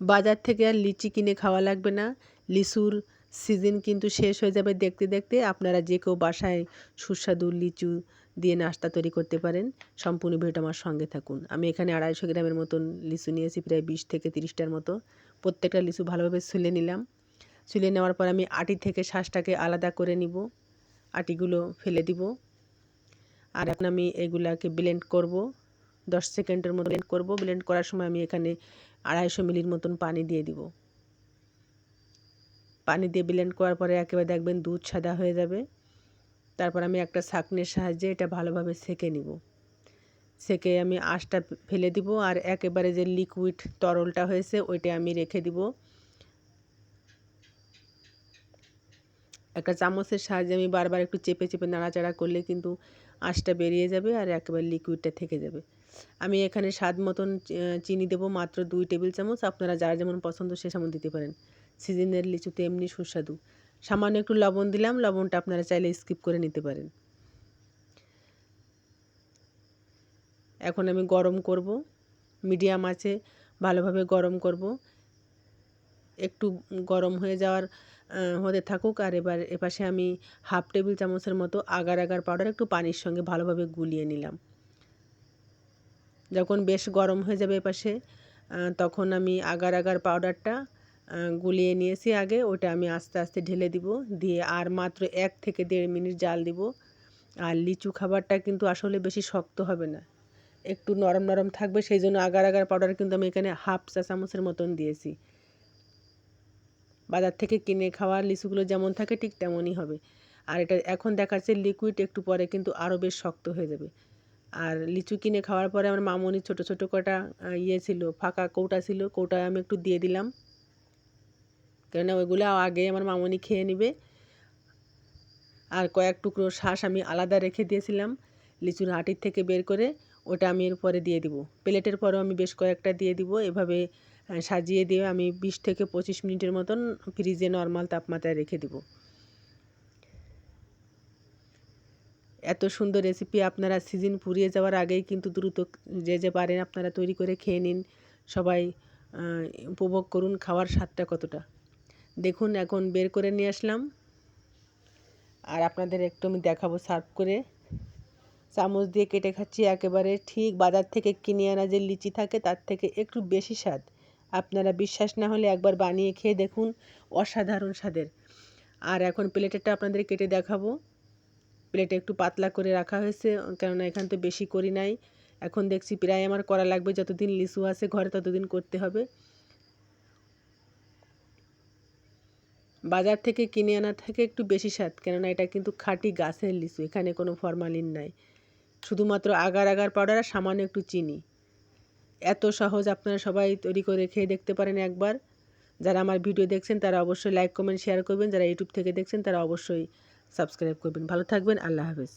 বাজার থেকে আর লিচি কিনে খাওয়া লাগবে না। লিচুর সিজন কিন্তু শেষ হয়ে যাবে দেখতে দেখতে আপনারা যে কেউ বাসায় সুস্বাদু লিচু দিয়ে নাস্তা তৈরি করতে পারেন। সম্পূর্ণ ভিডিওটা আমার সঙ্গে থাকুন। আমি এখানে আড়াইশো গ্রামের মতন লিচু নিয়েছি, প্রায় বিশ থেকে তিরিশটার মতো। প্রত্যেকটা লিচু ভালোভাবে ছুলে নিলাম। ছুলে নেওয়ার পর আমি আটি থেকে শ্বাসটাকে আলাদা করে নিব। আটিগুলো ফেলে দিব। আর এখন আমি এগুলাকে ব্লেন্ড করব। দশ সেকেন্ডের মতো ব্লেন্ড করব। ব্লেন্ড করার সময় আমি এখানে আড়াইশো মিলির মতন পানি দিয়ে দিব। পানি দিয়ে ব্লেন্ড করার পরে একেবারে দেখবেন দুধ সাদা হয়ে যাবে। তারপর আমি একটা ছাঁকনির সাহায্যে এটা ভালোভাবে সেকে নিব। সেকে আমি আঁশটা ফেলে দিব আর একেবারে যে লিকুইড তরলটা হয়েছে ওইটা আমি রেখে দিব। একটা চামচের সাহায্যে আমি বারবার একটু চেপে চেপে নাড়াচাড়া করলে কিন্তু আঁশটা বেরিয়ে যাবে আর একেবারে লিকুইডটা থেকে যাবে। আমি এখানে স্বাদ মতন চিনি দেবো মাত্র দুই টেবিল চামচ। আপনারা যার যেমন পছন্দ সে সেমন দিতে পারেন। সিজনের লিচুতে এমনি সুস্বাদু। সামান্য একটু লবণ দিলাম, লবণটা আপনারা চাইলে স্কিপ করে নিতে পারেন। এখন আমি গরম করব। মিডিয়াম আছে, ভালোভাবে গরম করব। একটু গরম হয়ে যাওয়ার হতে থাকুক, আর এবার এপাশে আমি হাফ টেবিল চামচের মতো আগার আগার পাউডার একটু পানির সঙ্গে ভালোভাবে গুলিয়ে নিলাম। যখন বেশ গরম হয়ে যাবে এপাশে তখন আমি আগার আগার পাউডারটা গুলিয়ে নিয়েছি আগে, ওটা আমি আস্তে আস্তে ঢেলে দিব, দিয়ে আর মাত্র এক থেকে দেড় মিনিট জাল দিব। আর লিচু খাবারটা কিন্তু আসলে বেশি শক্ত হবে না, একটু নরম নরম থাকবে, সেই জন্য আগার আগার পাউডার কিন্তু আমি এখানে হাফ চা চামচের মতন দিয়েছি। বাজার থেকে কিনে খাওয়ার লিচুগুলো যেমন থাকে ঠিক তেমনই হবে। আর এটা এখন দেখাচ্ছে লিকুইড একটু পরে কিন্তু আরও বেশ শক্ত হয়ে যাবে। আর লিচু কিনে খাওয়ার পরে আমার মামনি ছোট ছোট কটা ইয়ে ছিল, ফাঁকা কৌটা ছিল কৌটায় আমি একটু দিয়ে দিলাম। কেননা ওইগুলো আগে আমার মামনি খেয়ে নেবে। আর কয়েক টুকরো শ্বাস আমি আলাদা রেখে দিয়েছিলাম লিচুর হাঁটির থেকে বের করে, ওটা আমি এরপরে দিয়ে দিব। প্লেটের পরেও আমি বেশ কয়েকটা দিয়ে দিব। এভাবে সাজিয়ে দিয়ে আমি বিশ থেকে পঁচিশ মিনিটের মতন ফ্রিজে নর্মাল তাপমাত্রায় রেখে দিব। এত সুন্দর রেসিপি আপনারা সিজন ফুরিয়ে যাওয়ার আগেই কিন্তু দ্রুত যে যে পারেন আপনারা তৈরি করে খেয়ে নিন। সবাই উপভোগ করুন খাওয়ার স্বাদটা কতটা। দেখুন, এখন বের করে নিয়ে আসলাম। আর আপনাদের একটু আমি দেখাবো সার্ভ করে। চামচ দিয়ে কেটে খাচ্ছি একেবারে ঠিক বাজার থেকে কিনে আনা যে লিচি থাকে তার থেকে একটু বেশি স্বাদ। আপনারা বিশ্বাস না হলে একবার বানিয়ে খেয়ে দেখুন, অসাধারণ স্বাদের। আর এখন প্লেটেরটা আপনাদের কেটে দেখাবো। প্লেটে একটু পাতলা করে রাখা হয়েছে, কেননা এখান তো বেশি করি নাই। এখন দেখছি প্রায় আমার করা লাগবে, যতদিন লিচু আছে ঘরে ততদিন করতে হবে। বাজার থেকে কিনে আনা থেকে একটু বেশি স্বাদ, কেননা এটা কিন্তু খাঁটি গাছের লিচু, এখানে কোনো ফরমালিন নাই। শুধুমাত্র আগার আগার পাউডার আর সামান্য একটু চিনি। এত সহজ আপনারা সবাই তৈরি করে খেয়ে দেখতে পারেন একবার। যারা আমার ভিডিও দেখছেন তারা অবশ্যই লাইক কমেন্ট শেয়ার করবেন। যারা ইউটিউব থেকে দেখছেন তারা অবশ্যই সাবস্ক্রাইব করবেন। ভালো থাকবেন। আল্লাহ হাফেজ।